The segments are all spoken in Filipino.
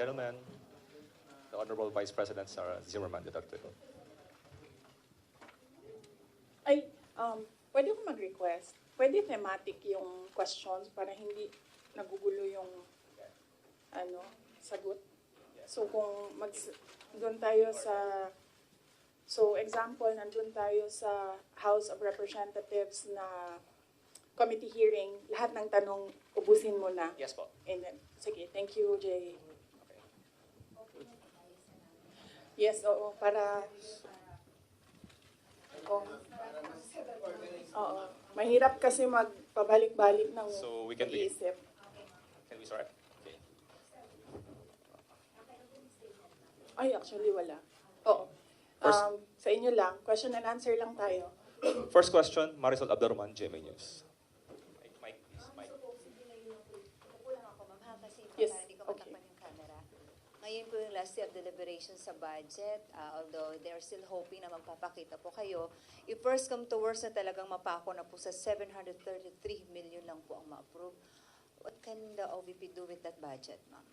Gentlemen, the Honorable Vice President Sarah Zimmerman Duterte. Ay, um, pwede ko mag-request. Pwede thematic yung questions para hindi nagugulo yung ano, sagot. So kung mag doon tayo sa So example, nandun tayo sa House of Representatives na committee hearing, lahat ng tanong ubusin mo na. Yes po. And then, sige, thank you, Jay. Yes, oo, para... Oo. Oo. Mahirap kasi magpabalik-balik ng So we can pag-iisip. Can we start? Okay. Ay, actually, wala. Oo. First- Um, sa inyo lang, question and answer lang tayo. First question, Marisol Abdurrahman, GMA News. Mike, Mike, please, Mike. Upo lang ako, ma'am, ha? Kasi Yes, para hindi ko okay. matakpan yung camera. Ngayon po yung last day of deliberations sa budget, uh, although they're still hoping na magpapakita po kayo. If first come to worst na talagang mapako na po sa 733 million lang po ang ma-approve, what can the OVP do with that budget, ma'am?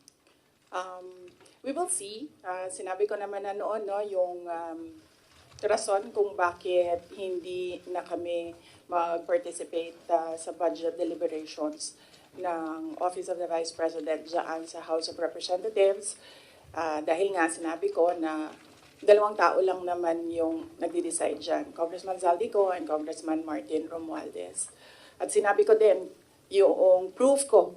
Um, we will see. Ah, sinabi ko naman na noon, no, yung um, rason kung bakit hindi na kami mag-participate ah, sa budget deliberations ng Office of the Vice President dyan sa House of Representatives. Ah, dahil nga sinabi ko na dalawang tao lang naman yung nagde-decide dyan, Congressman Zaldico and Congressman Martin Romualdez. At sinabi ko din, yung proof ko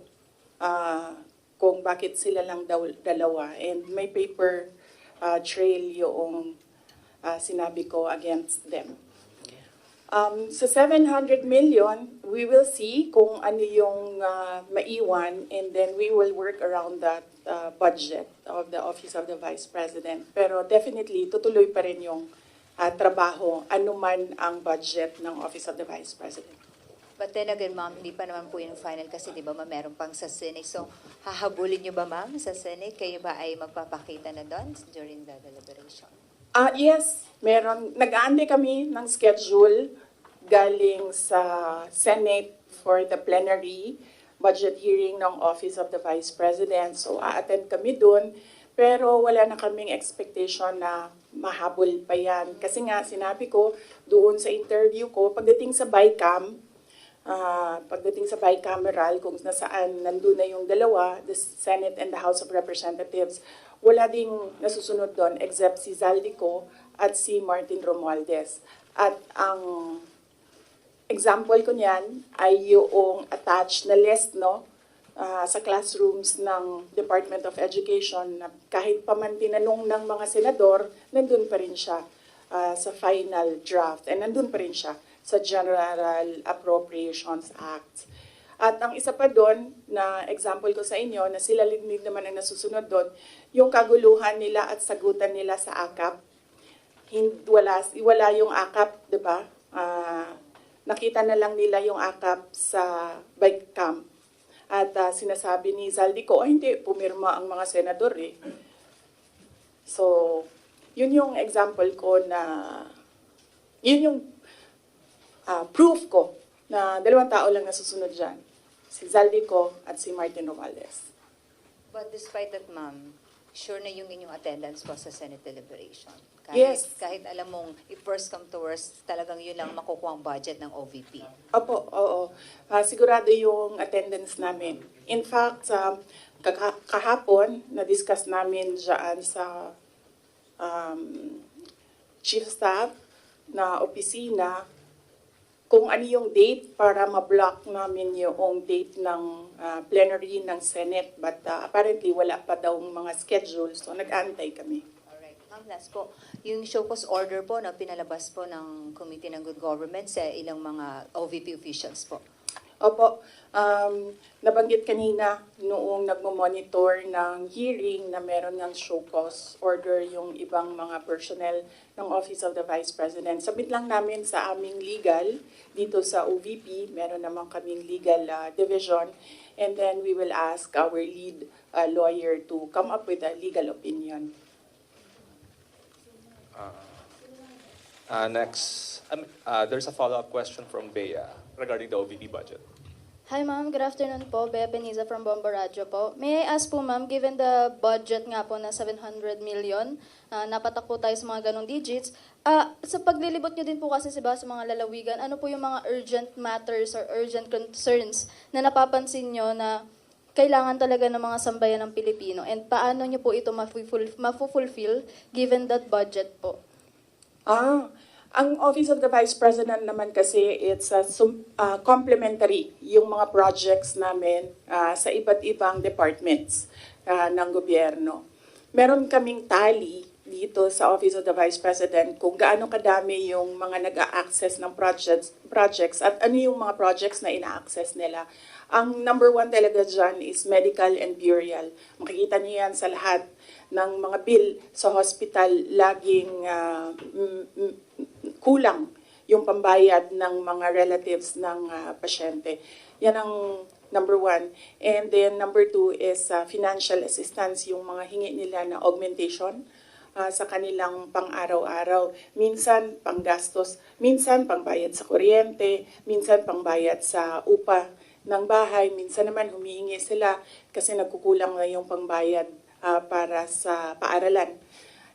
ah, kung bakit sila lang daw dalawa. And may paper uh, trail yung uh, sinabi ko against them. Um, sa 700 million, we will see kung ano yung uh, maiwan and then we will work around that uh, budget of the Office of the Vice President. Pero definitely, tutuloy pa rin yung uh, trabaho, anuman ang budget ng Office of the Vice President. But then again, ma'am, hindi pa naman po yung final kasi di ba, ma'am, meron pang sa Senate. So, hahabulin niyo ba, ma'am, sa Senate? Kayo ba ay magpapakita na doon during the deliberation? Ah, yes, meron. Nag-aande kami ng schedule galing sa Senate for the plenary budget hearing ng Office of the Vice President. So, a-attend kami dun. Pero wala na kaming expectation na mahabol pa yan. Kasi nga, sinabi ko doon sa interview ko, pagdating sa BICAM, Ah, pagdating sa bicameral, kung nasaan nandun na yung dalawa, the Senate and the House of Representatives, wala ding nasusunod doon except si Zaldico at si Martin Romualdez. At ang example ko niyan ay yung attached na list no, ah, sa classrooms ng Department of Education na kahit pa man tinanong ng mga senador, nandun pa rin siya ah, sa final draft. And nandun pa rin siya sa General Appropriations Act. At ang isa pa doon na example ko sa inyo na sila din naman ang nasusunod doon, yung kaguluhan nila at sagutan nila sa AKAP. Hindi, wala, wala yung AKAP, di ba? Ah, nakita na lang nila yung AKAP sa bike camp. At ah, sinasabi ni Zaldico, oh, hindi, pumirma ang mga senador eh. So, yun yung example ko na, yun yung ah, proof ko na dalawang tao lang nasusunod dyan. Si Zaldico at si Martin Romualdez. But despite that, ma'am, sure na yung inyong attendance po sa Senate deliberation. Kahit, Yes. Kahit alam mong, if first come to worst, talagang yun lang makukuha ang budget ng OVP. Opo, oo. Ah, sigurado yung attendance namin. In fact, sa kaka- kahapon, na-discuss namin dyan sa um, chief staff na opisina kung ano yung date para ma-block namin yung date ng ah, plenary ng Senate. But ah, apparently, wala pa daw mga schedule, so nag-antay kami. Alright. Ma'am, last po, yung show cause order po na pinalabas po ng Committee ng Good Government sa ilang mga OVP officials po. Opo, um, nabanggit kanina noong nagmo-monitor ng hearing na meron ng show cause order yung ibang mga personnel ng Office of the Vice President. Sabit lang namin sa aming legal dito sa OVP, meron naman kaming legal uh, division and then we will ask our lead uh, lawyer to come up with a legal opinion. Uh, next, um, uh, there's a follow-up question from Bea regarding the OVP budget. Hi ma'am, good afternoon po. Bea Beniza from Bomba Radio po. May I ask po ma'am, given the budget nga po na 700 million, uh, napatak po tayo sa mga ganong digits, ah, sa paglilibot nyo din po kasi diba, sa mga lalawigan, ano po yung mga urgent matters or urgent concerns na napapansin nyo na kailangan talaga ng mga sambayan ng Pilipino and paano nyo po ito mafu-fulfill given that budget po? Ah, ang Office of the Vice President naman kasi it's a ah, complementary yung mga projects namin ah, sa iba't ibang departments ah, ng gobyerno. Meron kaming tally dito sa Office of the Vice President kung gaano kadami yung mga nag-a-access ng projects, projects at ano yung mga projects na ina-access nila. Ang number one talaga dyan is medical and burial. Makikita niyo yan sa lahat ng mga bill sa hospital laging mm, kulang yung pambayad ng mga relatives ng ah, pasyente. Yan ang number one. And then number two is ah, financial assistance, yung mga hingi nila na augmentation ah, sa kanilang pang-araw-araw. Minsan panggastos, minsan pangbayad sa kuryente, minsan pangbayad sa upa ng bahay, minsan naman humihingi sila kasi nagkukulang na yung pangbayad ah, para sa paaralan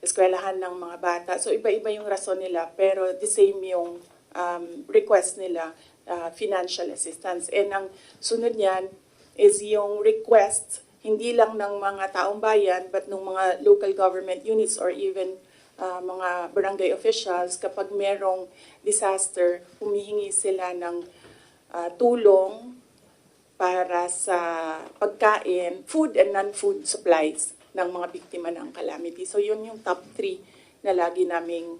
eskwelahan ng mga bata. So iba-iba yung rason nila pero the same yung um, request nila, uh, financial assistance. And ang sunod niyan is yung request hindi lang ng mga taong bayan but ng mga local government units or even uh, mga barangay officials kapag merong disaster, humihingi sila ng uh, tulong para sa pagkain, food and non-food supplies ng mga biktima ng calamity. So yun yung top three na lagi naming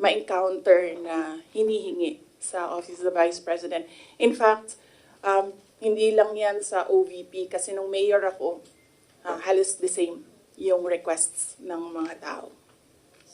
ma-encounter na hinihingi sa Office of the Vice President. In fact, um, hindi lang yan sa OVP kasi nung mayor ako, ah, halos the same yung requests ng mga tao.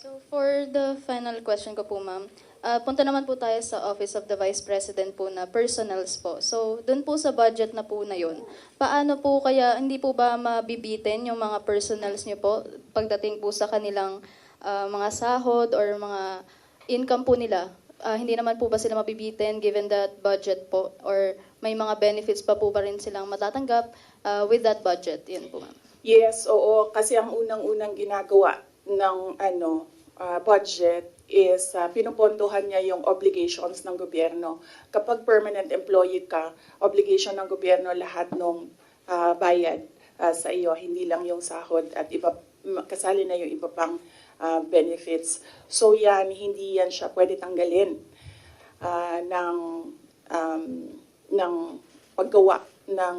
So for the final question ko po ma'am, ah, punta naman po tayo sa Office of the Vice President po na personals po. So dun po sa budget na po na yun, paano po kaya, hindi po ba mabibitin yung mga personals niyo po pagdating po sa kanilang ah, mga sahod or mga income po nila? Ah, hindi naman po ba sila mabibitin given that budget po or may mga benefits pa po ba rin silang matatanggap ah, with that budget? Yun po ma'am. Yes, oo. Kasi ang unang-unang ginagawa ng ano ah, budget is ah, pinupondohan niya yung obligations ng gobyerno. Kapag permanent employee ka, obligation ng gobyerno lahat ng ah, bayad ah, sa iyo, hindi lang yung sahod at iba kasali na yung iba pang ah, benefits. So yan, hindi yan siya pwede tanggalin ah, ng um, ng paggawa ng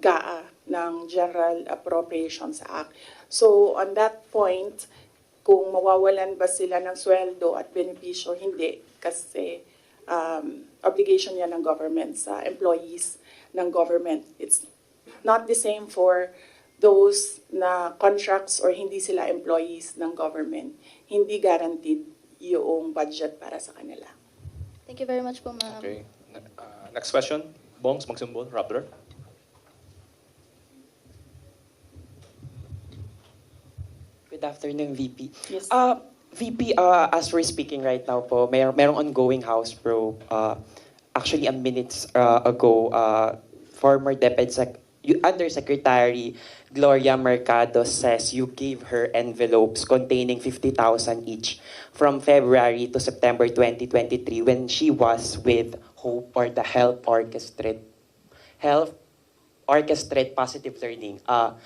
GAA ng General Appropriations Act. So on that point, kung mawawalan ba sila ng sweldo at benepisyo, hindi. Kasi um, obligation yan ng government sa employees ng government. It's not the same for those na contracts or hindi sila employees ng government. Hindi guaranteed yung budget para sa kanila. Thank you very much po ma'am. Okay. Uh, next question. Bongs Magsumbol, Rappler. Good afternoon, VP. Yes. Uh, VP, uh, as we're speaking right now po, may merong ongoing House probe. Uh, actually, a minutes uh, ago, uh, former Deputy Sec- Undersecretary Gloria Mercado says you gave her envelopes containing 50,000 each from February to September 2023 when she was with Hope or the Health Orchestrate. Health Orchestrate Positive Learning. Uh,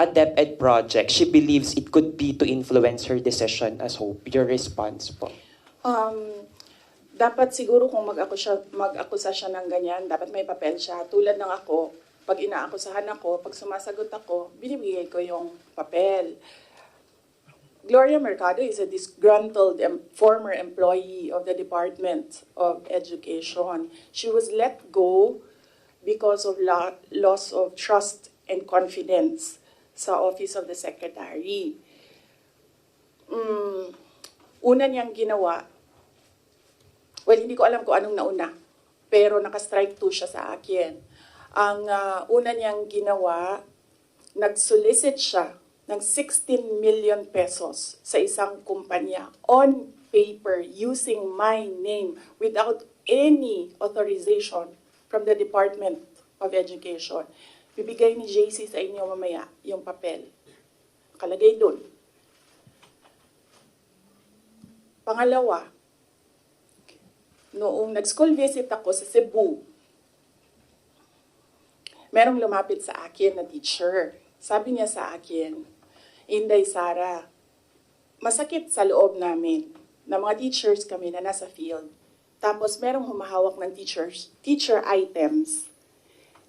a DepEd project, she believes it could be to influence her decision as Hope. Your response po? Um, dapat siguro kung mag-akusa, mag-akusa siya ng ganyan, dapat may papel siya. Tulad ng ako, pag inaakusahan ako, pag sumasagot ako, binibigay ko yung papel. Gloria Mercado is a disgruntled em- former employee of the Department of Education. She was let go because of la- loss of trust and confidence sa Office of the Secretary. Mm, una niyang ginawa, well, hindi ko alam kung anong nauna, pero naka-strike two siya sa akin. Ang ah, una niyang ginawa, nag-solicit siya ng 16 million pesos sa isang kumpanya on paper using my name without any authorization from the Department of Education. Bibigay ni JC sa inyo mamaya yung papel. Kalagay dun. Pangalawa, noong nag-school visit ako sa Cebu, merong lumapit sa akin na teacher. Sabi niya sa akin, Inday Sara, masakit sa loob namin na mga teachers kami na nasa field. Tapos merong humahawak ng teachers, teacher items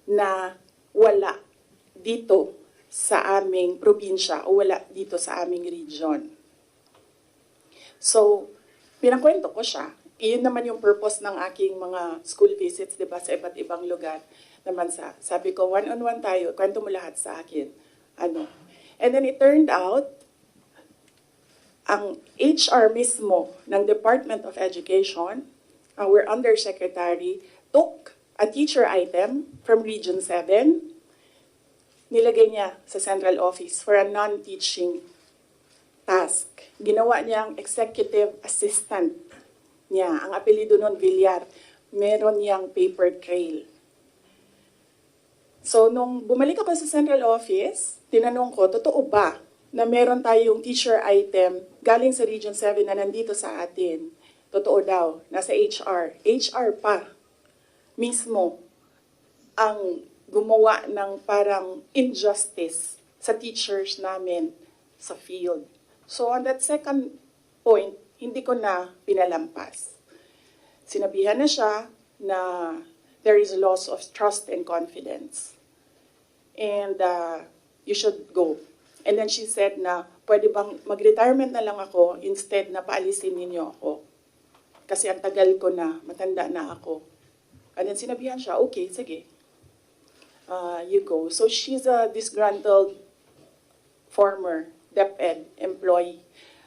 na wala dito sa aming probinsya o wala dito sa aming region. So, pinakwento ko siya. Iyon naman yung purpose ng aking mga school visits, di ba, sa iba't ibang lugar naman sa, sabi ko, one-on-one tayo, kwento mo lahat sa akin. Ano. And then it turned out, ang HR mismo ng Department of Education, our undersecretary, took a teacher item from Region 7, nilagay niya sa central office for a non-teaching task. Ginawa niyang executive assistant niya. Ang apelido nun, Villar. Meron niyang paper trail. So, nung bumalik ako sa central office, tinanong ko, totoo ba na meron tayong teacher item galing sa Region 7 na nandito sa atin? Totoo daw, nasa HR. HR pa mismo ang gumawa ng parang injustice sa teachers namin sa field. So on that second point, hindi ko na pinalampas. Sinabihan na siya na there is loss of trust and confidence. And uh, you should go. And then she said na, pwede bang mag-retirement na lang ako instead na paalisin ninyo ako. Kasi ang tagal ko na, matanda na ako. And then sinabihan siya, okay, sige. Uh, you go. So she's a disgruntled former DepEd employee.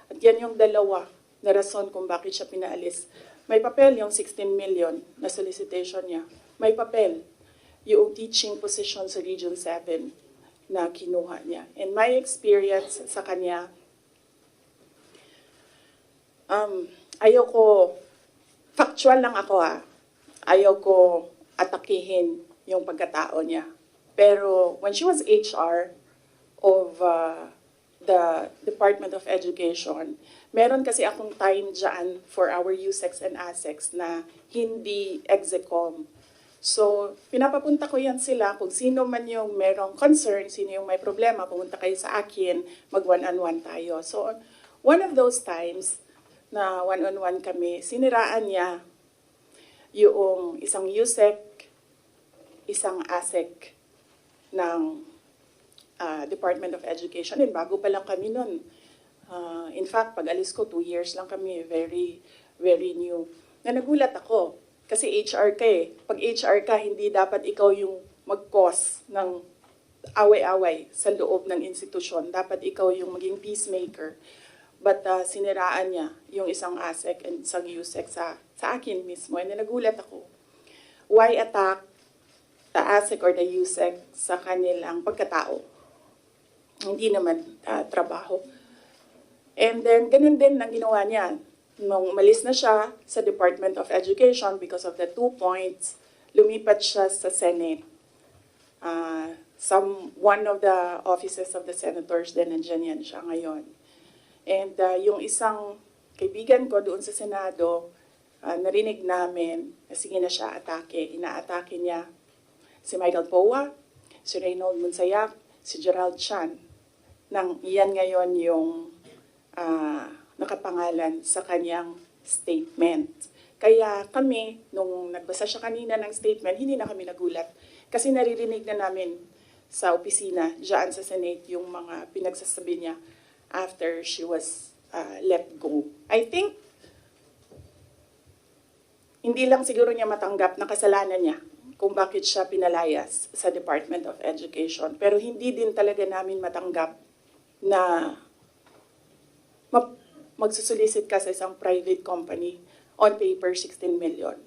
At yan yung dalawa na rason kung bakit siya pinaalis. May papel yung 16 million na solicitation niya. May papel yung teaching position sa Region 7 na kinuha niya. And my experience sa kanya, um, ayoko, factual lang ako ah, ayaw ko atakihin yung pagkatao niya. Pero when she was HR of uh, the Department of Education, meron kasi akong time dyan for our USEX and ASEX na hindi execom. So, pinapapunta ko yan sila kung sino man yung merong concern, sino yung may problema, pumunta kayo sa akin, mag one-on-one tayo. So, one of those times na one-on-one kami, siniraan niya yung isang USEC, isang ASEC ng ah, Department of Education. And bago pa lang kami nun. Ah, in fact, pag alis ko, two years lang kami, very, very new. Na nagulat ako, kasi HR ka eh. Pag HR ka, hindi dapat ikaw yung mag-cause ng away-away sa loob ng institusyon. Dapat ikaw yung maging peacemaker. But ah, siniraan niya yung isang ASEC and isang USEC sa, sa akin mismo. And nagulat ako. Why attack the ASEC or the USEC sa kanilang pagkatao? Hindi naman ah, trabaho. And then, ganun din ang ginawa niya. Nung umalis na siya sa Department of Education because of the two points, lumipat siya sa Senate. Ah, some, one of the offices of the senators din, nandiyan yan siya ngayon. And ah, yung isang kaibigan ko doon sa Senado, ah, narinig namin na sige na siya atake. Inaatake niya si Michael Powa, si Reynold Monsayak, si Gerald Chan. Nang iyan ngayon yung ah, nakapangalan sa kanyang statement. Kaya kami, nung nagbasa siya kanina ng statement, hindi na kami nagulat. Kasi naririnig na namin sa opisina, dyan sa Senate, yung mga pinagsasabi niya after she was ah, let go. I think, hindi lang siguro niya matanggap na kasalanan niya kung bakit siya pinalayas sa Department of Education. Pero hindi din talaga namin matanggap na ma- magsusolicit ka sa isang private company on paper 16 million.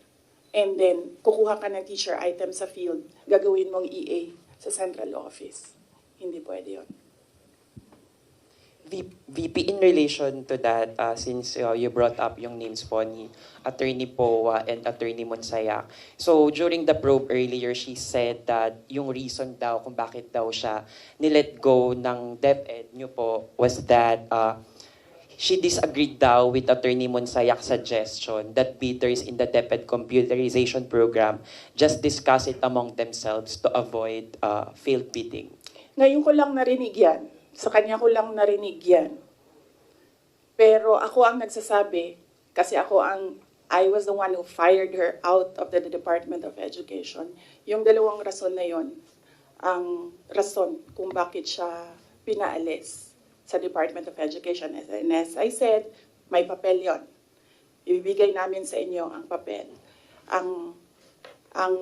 And then, kukuha ka ng teacher item sa field, gagawin mong EA sa central office. Hindi pwede yun. VP, in relation to that, uh, since uh, you brought up yung names po ni Attorney Poa and Attorney Monsayak. So during the probe earlier, she said that yung reason daw kung bakit daw siya nilet go ng DepEd nyo po was that uh, she disagreed daw with Attorney Monsayak's suggestion that bidders in the DepEd computerization program just discuss it among themselves to avoid uh, failed bidding. Ngayon ko lang narinig yan. Sa kanya ko lang narinig yan. Pero ako ang nagsasabi, kasi ako ang, I was the one who fired her out of the Department of Education. Yung dalawang rason na yon ang rason kung bakit siya pinaalis sa Department of Education. And as I said, may papel yon. Ibibigay namin sa inyo ang papel. Ang, ang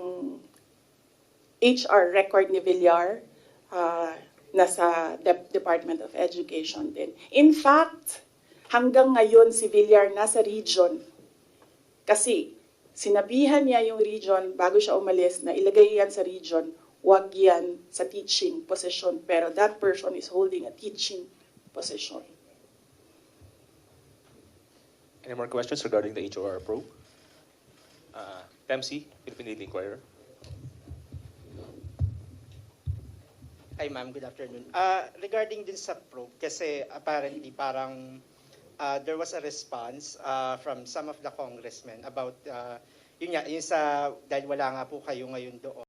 HR record ni Villar, ah, nasa Dep- Department of Education din. In fact, hanggang ngayon si Villar nasa region. Kasi sinabihan niya yung region bago siya umalis na ilagay yan sa region, wag yan sa teaching position. Pero that person is holding a teaching position. Any more questions regarding the HOR probe? Uh, Dempsey, Philippine Daily Inquirer. Hi ma'am, good afternoon. Uh, regarding din sa probe, kasi apparently parang uh, there was a response uh, from some of the congressmen about, uh, yun nga, yun sa, dahil wala nga po kayo ngayon doon,